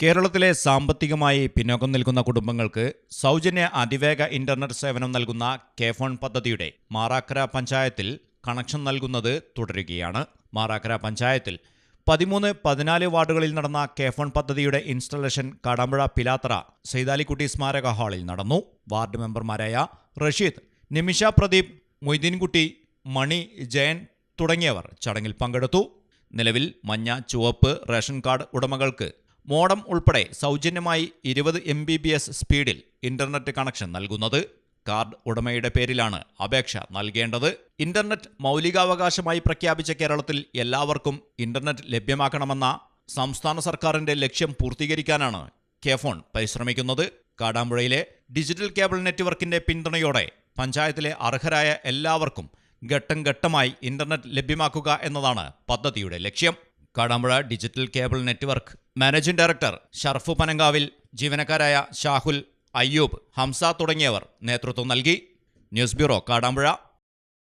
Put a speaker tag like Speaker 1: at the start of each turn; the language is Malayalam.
Speaker 1: കേരളത്തിലെ സാമ്പത്തികമായി പിന്നോക്കം നിൽക്കുന്ന കുടുംബങ്ങൾക്ക് സൗജന്യ അതിവേഗ ഇന്റർനെറ്റ് സേവനം നൽകുന്ന കെ ഫോൺ പദ്ധതിയുടെ മാറാക്കര പഞ്ചായത്തിൽ കണക്ഷൻ നൽകുന്നത് തുടരുകയാണ്. മാറാക്കര പഞ്ചായത്തിൽ പതിമൂന്ന് പതിനാല് വാർഡുകളിൽ നടന്ന കെ ഫോൺ പദ്ധതിയുടെ ഇൻസ്റ്റലേഷൻ കാടാമ്പുഴ പിലാത്തറ സൈതാലിക്കുട്ടി സ്മാരക ഹാളിൽ നടന്നു. വാർഡ് മെമ്പർമാരായ റഷീദ് നിമിഷ പ്രദീപ് മൊയ്തീൻകുട്ടി മണി ജയൻ തുടങ്ങിയവർ ചടങ്ങിൽ പങ്കെടുത്തു. നിലവിൽ മഞ്ഞ ചുവപ്പ് റേഷൻ കാർഡ് ഉടമകൾക്ക് മോഡം ഉൾപ്പെടെ സൗജന്യമായി ഇരുപത് എം ബി ബി എസ് സ്പീഡിൽ ഇന്റർനെറ്റ് കണക്ഷൻ നൽകുന്നത്. കാർഡ് ഉടമയുടെ പേരിലാണ് അപേക്ഷ നൽകേണ്ടത്. ഇന്റർനെറ്റ് മൗലികാവകാശമായി പ്രഖ്യാപിച്ച കേരളത്തിൽ എല്ലാവർക്കും ഇന്റർനെറ്റ് ലഭ്യമാക്കണമെന്ന സംസ്ഥാന സർക്കാരിന്റെ ലക്ഷ്യം പൂർത്തീകരിക്കാനാണ് കെഫോൺ പരിശ്രമിക്കുന്നത്. കാടാമ്പുഴയിലെ ഡിജിറ്റൽ കേബിൾ നെറ്റ്വർക്കിന്റെ പിന്തുണയോടെ പഞ്ചായത്തിലെ അർഹരായ എല്ലാവർക്കും ഘട്ടം ഘട്ടമായി ഇന്റർനെറ്റ് ലഭ്യമാക്കുക എന്നതാണ് പദ്ധതിയുടെ ലക്ഷ്യം. Kadampuzha digital cable network. Managing director Sharfu Panankavil ജീവനക്കാരായ Shahul Ayyub Hamza തുടങ്ങിയവർ നേതൃത്വം നൽകി. News bureau Kadampuzha.